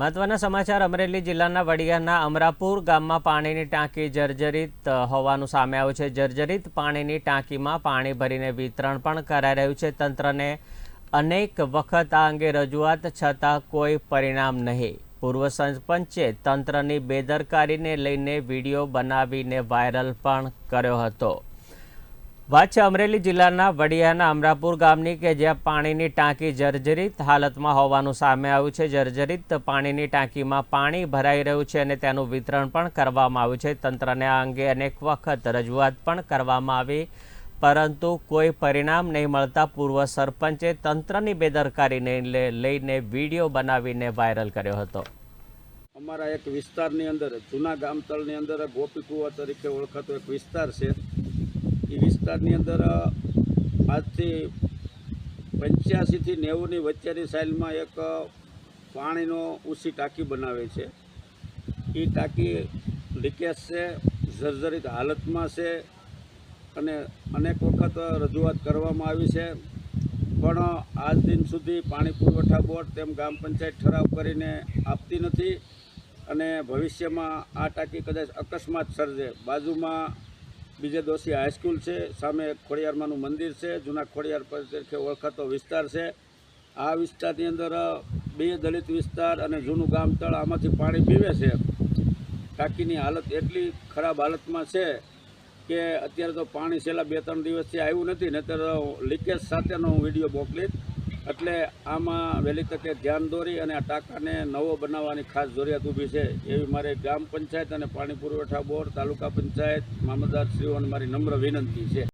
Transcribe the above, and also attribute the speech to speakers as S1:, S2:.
S1: મહત્વના સમાચાર, અમરેલી જિલ્લાના વડિયાના અમરાપુર ગામમાં પાણીની ટાંકી જર્જરિત હોવાનું સામે આવ્યું છે. જર્જરિત પાણીની ટાંકીમાં પાણી ભરીને વિતરણ પણ કરાઈ રહ્યું છે. તંત્રને અનેક વખત આ અંગે રજૂઆત, છતાં કોઈ પરિણામ નહીં. પૂર્વ સરપંચે તંત્રની બેદરકારીને લઈને વીડિયો બનાવીને વાયરલ પણ કર્યો હતો. વાત છે અમરેલી જિલ્લાના વડિયાના અમરાપુર ગામની કે જ્યાં પાણીની ટાંકી જર્જરિત હાલતમાં હોવાનું સામે આવ્યું છે. જર્જરિત પાણીની ટાંકીમાં પાણી ભરાઈ રહ્યું છે અને તેનું વિતરણ પણ કરવામાં આવ્યું છે. તંત્રને આ અંગે અનેક વખત રજૂઆત પણ કરવામાં આવી, પરંતુ કોઈ પરિણામ નહીં મળતા પૂર્વ સરપંચે તંત્રની બેદરકારીને લઈને વીડિયો બનાવીને વાયરલ કર્યો હતો.
S2: અમારા એક વિસ્તારની અંદર, જૂના ગામતળની અંદર ગોપીકુવા તરીકે ઓળખાતો એક વિસ્તાર છે. એ વિસ્તારની અંદર આજથી પંચ્યાસીથી નેવુંની વચ્ચેની સાઇલમાં એક પાણીનો ઊંચી ટાંકી બનાવે છે. એ ટાંકી લીકેજ છે, જર્જરિત હાલતમાં છે અને અનેક વખત રજૂઆત કરવામાં આવી છે. પણ આજ દિન સુધી પાણી પુરવઠા બોર્ડ તેમ ગ્રામ પંચાયત ઠરાવ કરીને આપતી નથી અને ભવિષ્યમાં આ ટાંકી કદાચ અકસ્માત સર્જે. બાજુમાં બીજે દોશી હાઈસ્કૂલ છે, સામે ખોડિયારમાંનું મંદિર છે, જૂના ખોડિયાર તરીકે ઓળખાતો વિસ્તાર છે. આ વિસ્તારની અંદર બે દલિત વિસ્તાર અને જૂનું ગામતળ આમાંથી પાણી પીવે છે. ટાંકીની હાલત એટલી ખરાબ હાલતમાં છે કે અત્યારે તો પાણી છેલ્લા બે ત્રણ દિવસથી આવ્યું નથી, નહીતર લીકેજ સાથેનો હું વીડિયો મોકલીશ. એટલે આમાં વહેલી તકે ધ્યાન દોરી અને આ ટાંકાને નવો બનાવવાની ખાસ જરૂરિયાત ઊભી છે. એવી મારી ગ્રામ પંચાયત અને પાણી પુરવઠા બોર્ડ, તાલુકા પંચાયત મામલતદારશ્રીઓને મારી નમ્ર વિનંતી છે.